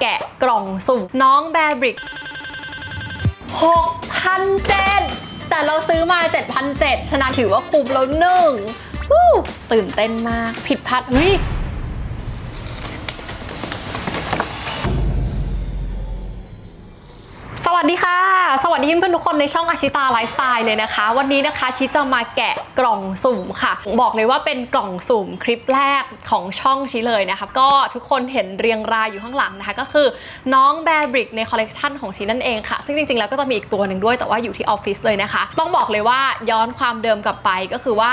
แกะกล่องสุ่มน้องแบริก6,000เจนแต่เราซื้อมา7,700ชนะถือว่าคุ้มแล้วหนึ่งตื่นเต้นมาก ผิดพลาดเฮ้ย สวัสดีค่ะ สวัสดีเพื่อนทุกคนในช่องอาชิตาไลฟ์สไตล์เลยนะคะ วันนี้นะคะชิจะมาแกะกล่องสุ่มค่ะ บอกเลยว่าเป็นกล่องสุ่มคลิปแรกของช่องชิเลยนะคะ ก็ทุกคนเห็นเรียงรายอยู่ข้างหลังนะคะ ก็คือน้องแบริกในคอลเลกชันของชินั่นเองค่ะ ซึ่งจริงๆแล้วก็จะมีอีกตัวหนึ่งด้วยแต่ว่าอยู่ที่ออฟฟิศเลยนะคะ ต้องบอกเลยว่าย้อนความเดิมกลับไปก็คือว่า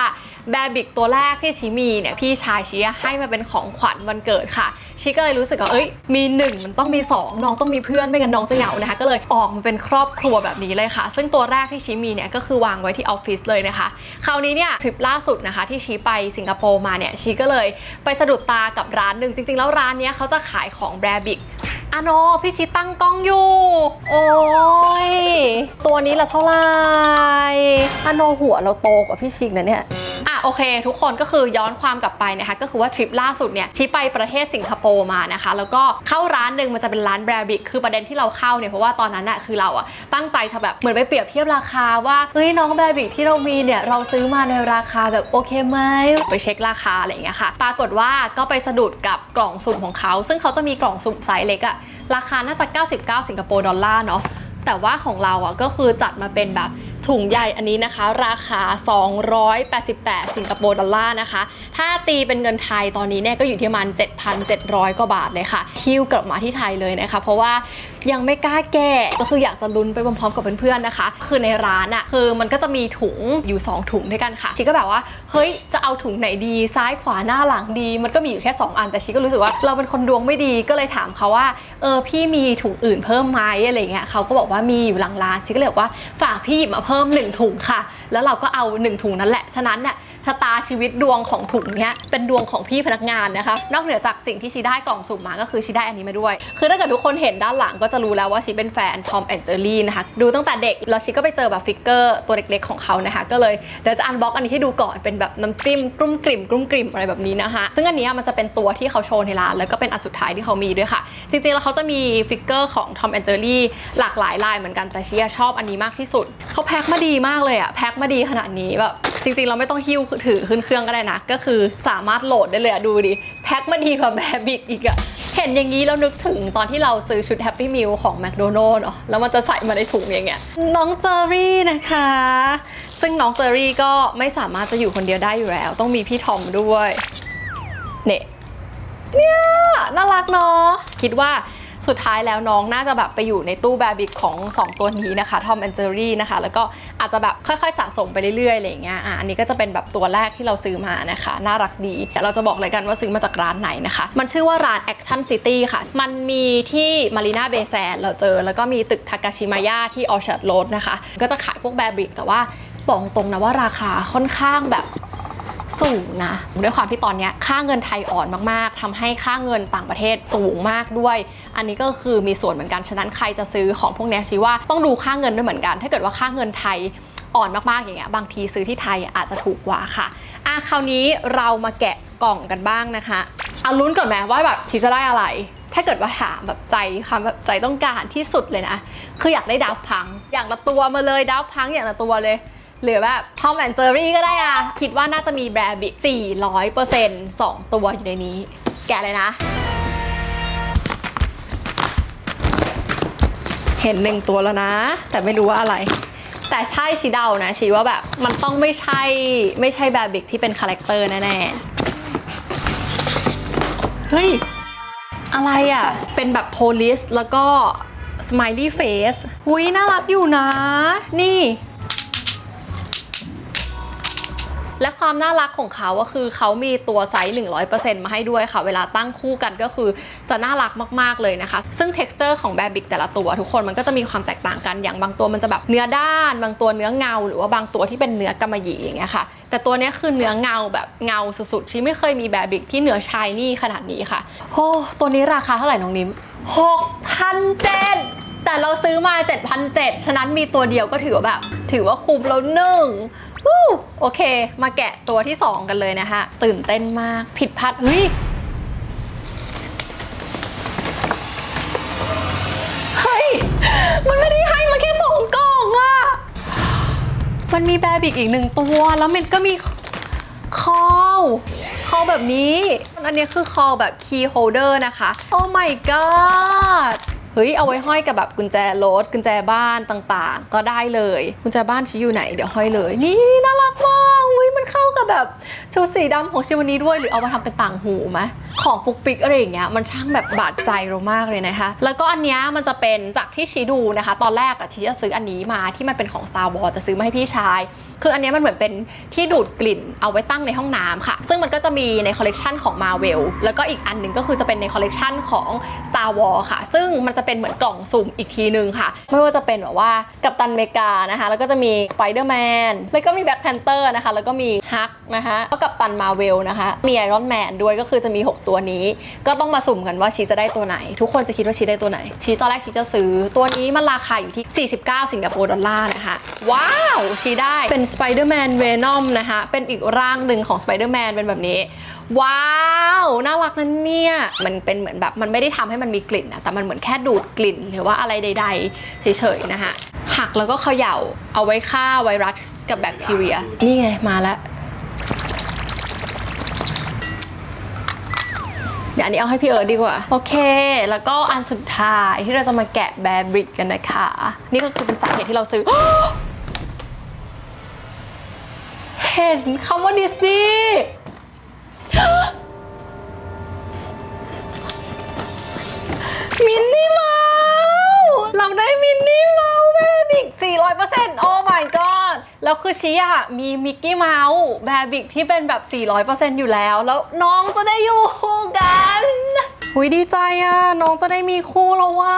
แบบิกตัวแรกที่ชิมีเนี่ยพี่ชายชิให้มาเป็นของขวัญวันเกิดค่ะ ชิก็เลยรู้สึกว่าเอ้ยมีหนึ่งมันต้องมีสองน้องต้องมีเพื่อนไม่งั้นน้องจะเหงานะคะ ก็เลยออกมาเป็นครอบครัวแบบนี้เลยค่ะ ซึ่งตัวแรกที่ชิมีเนี่ยก็คือวางไว้ที่ออฟฟิศเลยนะคะ คราวนี้เนี่ยทริปล่าสุดนะคะ ที่ชิไปสิงคโปร์มาเนี่ยชิก็เลยไปสะดุดตากับร้านหนึ่งจริง ๆ แล้วร้านเนี้ยเขาจะขายของแบรบิกอะโนพี่ชิตั้งกล้องอยู่ โอ้ยตัวนี้ละเท่าไหร่อะโนหัวเราโตกว่าพี่ชิกนะเนี่ย โอเค ทุกคนก็คือย้อนความกลับไปนะคะ ก็คือว่าทริปล่าสุดเนี่ยชิไปประเทศสิงคโปร์มานะคะ แล้วก็เข้าร้านหนึ่งมันจะเป็นร้านแบรบิกคือประเด็นที่เราเข้าเนี่ยเพราะว่าตอนนั้นอะคือเราอะตั้งใจจะแบบเหมือนไปเปรียบเทียบราคาว่าเฮ้ยน้องแบรบิกที่เรามีเนี่ยเราซื้อมาในราคาแบบโอเคไหมไปเช็คราคาอะไรอย่างเงี้ยค่ะ ปรากฏว่าก็ไปสะดุดกับกล่องสุ่มของเขา ซึ่งเขาจะมีกล่องสุ่มไซส์เล็กอะราคาน่าจะ 99 สิงคโปร์ดอลลาร์เนาะแต่ว่าของเราอะก็คือจัดมาเป็นแบบ ถุงใหญ่อันนี้นะคะ ราคา 288 สิงคโปร์ดอลลาร์นะคะถ้าตีเป็นเงินไทยตอนนี้เนี่ยก็อยู่ที่ประมาณ7,700 กว่าบาทเลยค่ะฮิ้วกลับมาที่ไทยเลยนะคะ เพราะว่ายังไม่กล้าแก้ก็คืออยากจะลุ้นไปพร้อมๆกับเพื่อนๆนะคะ คือในร้านอะคือมันก็จะมีถุงอยู่ 2 ถุงด้วยกันค่ะชิก็แบบว่าเฮ้ยจะเอาถุงไหนดีซ้ายขวาหน้าหลังดี มันก็มีอยู่แค่ 2 อันแต่ชิก็รู้สึกว่าเราเป็นคนดวงไม่ดีก็เลยถามเขาว่าเออพี่มีถุงอื่นเพิ่มไหมอะไรเงี้ยเขาก็บอกว่ามีอยู่หลังร้านชิก็เลยบอกว่าฝากพี่หยิบมาเพิ่ม 1 ถุงค่ะ แล้วเราก็เอา 1 ถุงนั้นแหละ ฉะนั้นเนี่ยชะตาชีวิตดวงของถุงเนี้ยเป็นดวงของพี่พนักงานนะคะ นอกเหนือจากสิ่งที่ชีได้กล่องสุ่มมาก็คือชีได้อันนี้มาด้วย คือถ้าเกิดทุกคนเห็นด้านหลังก็จะรู้แล้วว่าชีเป็นแฟนทอมแอนเจอรี่นะคะ ดูตั้งแต่เด็กแล้วชีก็ไปเจอแบบฟิกเกอร์ตัวเล็กๆของเขานะคะ ก็เลยเดี๋ยวจะอันบ็อกอันนี้ให้ดูก่อนเป็นแบบน้ำจิ้มกรุ้มกริ่มกรุ้มกริ่มอะไรแบบนี้นะคะ ซึ่งอันนี้มันจะเป็นตัวที่เขาโชว์ในร้านแล้วก็เป็นอันสุดท้ายที่เขามีด้วยค่ะ จริงๆแล้วเขาจะมีฟิกเกอร์ของทอมแอนเจอรี่หลากหลายลายเหมือนกันแต่ชีชอบอันนี้มากที่สุดเขาแพ็คมาดีมากเลยอะแพ็คมาดีขนาดนี้แบบจริงๆ เราไม่ต้องหิ้วถือขึ้นเครื่องก็ได้นะ ก็คือสามารถโหลดได้เลยอะดูดิแพ็คมาดีกว่าแบบิกอีกอะเห็นอย่างนี้แล้วนึกถึงตอนที่เราซื้อชุดแฮปปี้มิลของแมคโดนัลล์เนาะแล้วมันจะใส่มาในถุงอย่างเงี้ยน้องเจอรี่นะคะ ซึ่งน้องเจอรี่ก็ไม่สามารถจะอยู่คนเดียวได้อยู่แล้ว ต้องมีพี่ทอมด้วยเนี่ยเนี่ยน่ารักเนาะคิดว่า สุดท้ายแล้วน้องน่าจะแบบไปอยู่ในตู้แบบิกของ 2 ตัวนี้นะคะทอมแอนเจอรี่นะคะ แล้วก็อาจจะแบบค่อยๆ สะสมไปเรื่อยๆอะไรเงี้ยอะอันนี้ก็จะเป็นแบบตัวแรกที่เราซื้อมานะคะ น่ารักดีแต่เราจะบอกเลยกันว่าซื้อมาจากร้านไหนนะคะ มันชื่อว่าร้าน Action City ค่ะ มันมีที่มารีนาเบแซนเราเจอ แล้วก็มีตึกทากาชิมายะที่ออช a r d Road นะคะ ก็จะขายพวกแบบิกแต่ว่าบอกตรงนะว่าราคาค่อนข้างแบบ สูงนะ ด้วยความที่ตอนนี้ค่าเงินไทยอ่อนมากๆทำให้ค่าเงินต่างประเทศสูงมากด้วย อันนี้ก็คือมีส่วนเหมือนกันฉะนั้นใครจะซื้อของพวกนี้ชี้ว่าต้องดูค่าเงินด้วยเหมือนกัน ถ้าเกิดว่าค่าเงินไทยอ่อนมากๆอย่างเงี้ยบางทีซื้อที่ไทยอาจจะถูกกว่าค่ะอะคราวนี้เรามาแกะกล่องกันบ้างนะคะเอาลุ้นก่อนไหมว่าแบบชีจะได้อะไร ถ้าเกิดว่าถามแบบใจคำแบบใจต้องการที่สุดเลยนะ คืออยากได้ดาวพัง อย่างละตัวมาเลยดาวพังอย่างละตัวเลย หรือแบบทอมแอนเจอรี่ก็ได้อะคิดว่าน่าจะมีแบรบิก400% 2 ตัวอยู่ในนี้ แกะเลยนะ เห็นหนึ่งตัวแล้วนะ แต่ไม่รู้ว่าอะไร แต่ใช่ชีเดานะชีว่าแบบมันต้องไม่ใช่ไม่ใช่แบบบิกที่เป็นคาแรคเตอร์แน่ๆ เฮ้ย อะไรอะ เป็นแบบโพลิสแล้วก็สไมลี่เฟสหุยน่ารักอยู่นะ นี่ และความน่ารักของเขาก็คือเขามีตัวไซส์ 100%มาให้ด้วยค่ะ เวลาตั้งคู่กันก็คือจะน่ารักมากๆเลยนะคะ ซึ่ง t e x t อร์ของแบบิกแต่ละตัว ทุกคนมันก็จะมีความแตกต่างกันอย่างบางตัวมันจะแบบเนื้อด้าน บางตัวเนื้อเงา หรือว่าบางตัวที่เป็นเนื้อกำมะหยี่อย่างเงี้ยค่ะแต่ตัวนี้คือเนื้อเงาแบบเงาสุดๆที่ไม่เคยมีแบบิกที่เนื้อชายนี่ขนาดนี้ค่ะโอ้ตัวนี้ราคาเท่าไหร่น้องนิ้ม6,000เจนแต่เราซื้อมา7,700ฉะนั้นมีตัวเดียวก็ถือว่าแบบ ถือว่าคุ้มแล้วหนึ่ง โอเค มาแกะตัวที่ 2 กันเลยนะคะ ตื่นเต้นมากผิดพลาดเฮ้ยมันไม่ได้ให้มาแค่สองกล่องอะมันมีแบบอีกอีกหนึ่งตัว แล้วมันก็มีคอคอแบบนี้ อันนี้คือคอแบบ key holder นะคะ oh my god เฮ้ยเอาไว้ห้อยกับแบบกุญแจรถกุญแจบ้านต่างๆ ก็ได้เลย กุญแจบ้านชี้อยู่ไหนเดี๋ยวห้อยเลย นี่น่ารักมาก เข้ากับแบบชุดสีดำของชิวันนี้ด้วยหรือเอามาทำเป็นต่างหูไหมของปุกปิกอะไรอย่างเงี้ยมันช่างแบบบาดใจเรามากเลยนะคะ แล้วก็อันเนี้ยมันจะเป็นจากที่ชีดูนะคะ ตอนแรกอะชีจะซื้ออันนี้มาที่มันเป็นของ Star Wars จะซื้อมาให้พี่ชาย คืออันนี้มันเหมือนเป็นที่ดูดกลิ่นเอาไว้ตั้งในห้องน้ำค่ะ ซึ่งมันก็จะมีในคอลเลกชันของ Marvel แล้วก็อีกอันหนึ่งก็คือจะเป็นในคอลเลกชันของ Star Wars ค่ะ ซึ่งมันจะเป็นเหมือนกล่องสุ่มอีกทีนึงค่ะ ไม่ว่าจะเป็นแบบว่ากัปตันเมกานะคะ แล้วก็จะมี Spider-Man แล้วก็มี Black Panther นะคะ แล้วก็มีฮักนะคะก็กัปตันมาเวลนะคะ มี Iron Man ด้วยก็คือจะมี 6 ตัวนี้ ก็ต้องมาสุ่มกันว่าชีจะได้ตัวไหน ทุกคนจะคิดว่าชีได้ตัวไหน ชีตอนแรกชีจะซื้อ ตัวนี้มันราคาอยู่ที่ 49 สิงคโปร์ดอลลาร์นะคะ ว้าว ชีได้เป็น Spider-Man Venom นะคะ เป็นอีกร่างหนึ่งของ Spider-Man เป็นแบบนี้ ว้าว น่ารักนะเนี่ยมันเป็นเหมือนแบบมันไม่ได้ทำให้มันมีกลิ่นนะแต่มันเหมือนแค่ดูดกลิ่นหรือว่าอะไรใด ๆ เฉยๆนะคะ หักแล้วก็เขย่าเอาไว้ฆ่าไวรัสกับแบคทีเรีย นี่ไงมาแล้วเดี๋ยวอันนี้เอาให้พี่เอิร์ดดีกว่า โอเค แล้วก็อันสุดท้ายที่เราจะมาแกะแบร์บริกกันนะคะ นี่ก็คือเป็นสาเหตุที่เราซื้อ เห็นคำว่าดิสนีย์มินนี่ ก400%โอ้ my god แล้วคือชีอะมีมิกกี้เมาส์แบบิกที่เป็นแบบ 400%อยู่แล้ว แล้วน้องจะได้อยู่คู่กันหุยดีใจอะน้องจะได้มีคู่แล้วว่า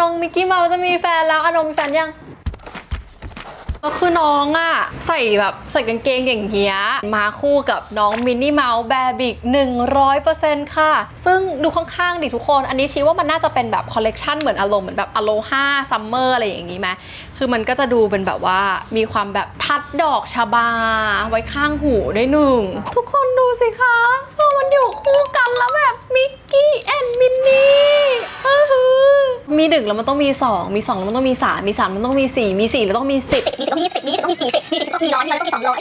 น้องมิกกี้เมาส์จะมีแฟนแล้วอะน้องมีแฟนยังก็คือน้องอะใส่แบบใส่กางเกงอย่างเงี้ยมาคู่กับน้องมินนี่เมาส์แบบิก100%ค่ะ ซึ่งดูข้างๆดิทุกคน อันนี้ชี้ว่ามันน่าจะเป็นแบบคอลเลกชันเหมือนอารมณ์เหมือนแบบอโลฮาซัมเมอร์อะไรอย่างงี้ไหม คือมันก็จะดูเป็นแบบว่ามีความแบบทัดดอกชาบา ไว้ข้างหูได้วยหนึ่ง ทุกคนดูสิคะเออมันอยู่คู่กันแล้วแบบมิกกี้แอนมินนี่อื้อหือมีหนึ่งแล้วมันต้องมีสองมีสองแล้วมันต้องมีสามมีสามแล้วมันต้องมีสี่มีสี่แล้วต้องมีสิบมีต้องมีสิบมีต้องมีสี่สิบมีสิบต้องมีร้อยมีร้อยต้องมีสองร้อย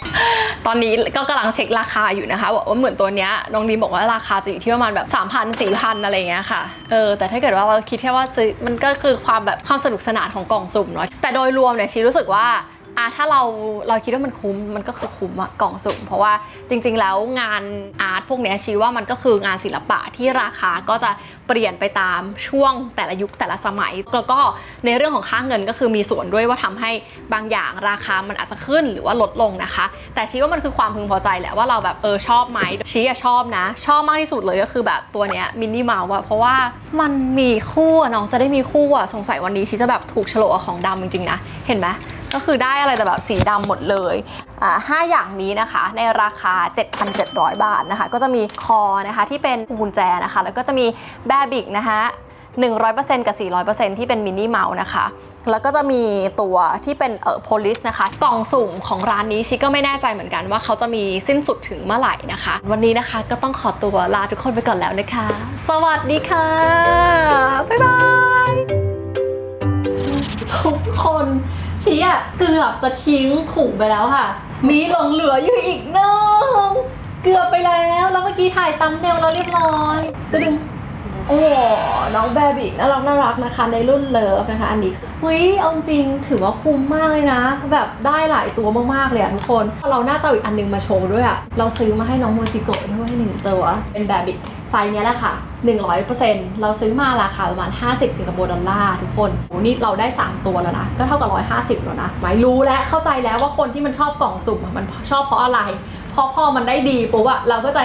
ตอนนี้ก็กำลังเช็คราคาอยู่นะคะบอกว่าเหมือนตัวเนี้ยน้องดีมบอกว่าราคาจะอยู่ที่ประมาณแบบ3 0 0 0 4,000 อะไรอย่างเงี้ยค่ะเออแต่ถ้าเกิดว่าเราคิดแค่ว่าซื้อมันก็คือความแบบความสนุกสนานของกล่องสุ่มเนาะแต่โดยยรวมเนี่ยชีรู้สึกว่า อะถ้าเราเราคิดว่ามันคุ้มมันก็คือคุ้มอะกล่องสุ่มเพราะว่าจริง ๆ แล้วงานอาร์ตพวกนี้ชี้ว่ามันก็คืองานศิลปะที่ราคาก็จะเปลี่ยนไปตามช่วงแต่ละยุคแต่ละสมัย แล้วก็ในเรื่องของค่าเงินก็คือมีส่วนด้วยว่าทำให้บางอย่างราคามันอาจจะขึ้นหรือว่าลดลงนะคะ แต่ชี้ว่ามันคือความพึงพอใจแหละว่าเราแบบเออชอบไหมชีอะชอบนะ ชอบมากที่สุดเลยก็คือแบบตัวเนี้ยมินนี่เมาส์อะเพราะว่ามันมีคู่น้องจะได้มีคู่อะสงสัยวันนี้ชี้จะแบบถูกฉลกของดำจริงๆนะเห็นไหม ก็คือได้อะไรแต่แบบสีดำหมดเลยอ่าห้าอย่างนี้นะคะ ในราคา 7,700 บาทนะคะ ก็จะมีคอนะคะที่เป็นกุญแจนะคะ แล้วก็จะมีแบบิกนะคะ100%กับ 400%ที่เป็นมินิเมาส์นะคะ แล้วก็จะมีตัวที่เป็นเอ่อโพลิสนะคะ กล่องสุ่มของร้านนี้ชิก็ไม่แน่ใจเหมือนกันว่าเขาจะมีสิ้นสุดถึงเมื่อไหร่นะคะ วันนี้นะคะก็ต้องขอตัวลาทุกคนไปก่อนแล้วนะคะ สวัสดีค่ะ บ๊ายบาย ทุกคน ชีอะเกือบจะทิ้งถุงไปแล้วค่ะ มีหลงเหลืออยู่อีกหนึงเกือบไปแล้ว แล้วเมื่อกี้ถ่ายตัมเนลแล้วเรียบร้อยตึงโอ้น้องแบบิกน่ารักน่ารักนะคะ ในรุ่นเลิฟนะคะ อันนี้เฮ้ยเอาจริงถือว่าคุ้มมากเลยนะ แบบได้หลายตัวมากๆเลยอะทุกคน เราน่าจะเอาอีกอันนึงมาโชว์ด้วยอะเราซื้อมาให้น้องโมจิโกะด้วยหนึ่งตัว เป็นแบบิก ซส์นี้แหละค่ะ 100%เราซื้อมาราคาประมาณ 50 สิงคโปร์ดอลลาร์ทุกคนโอ้นี่เราได้ 3 ตัวแล้วนะ ก็เท่ากับ 150 แล้วนะหมายรู้และเข้าใจแล้วว่าคนที่มันชอบกล่องสุ่มมันชอบเพราะอะไร เพราะพอมันได้ดีปุ๊บอะเราก็จะ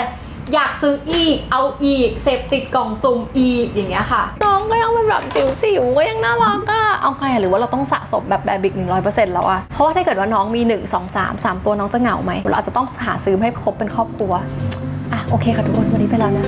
อยากซื้ออีก เอาอีก เสพติดกล่องสุ่มอีกอย่างเงี้ยค่ะ น้องก็ยังเป็นแบบจิ๋วๆก็ยังน่ารักอะเอาไงหรือว่าเราต้องสะสมแบบแบบิก100%แล้วอะเพราะว่าถ้าเกิดว่าน้องมี 1 2 3 3 ตัวน้องจะเหงาไหมเราอาจจะต้องหาซื้อให้ครบเป็นครอบครัว อะ โอเคค่ะทุกคน วันนี้ไปแล้วนะ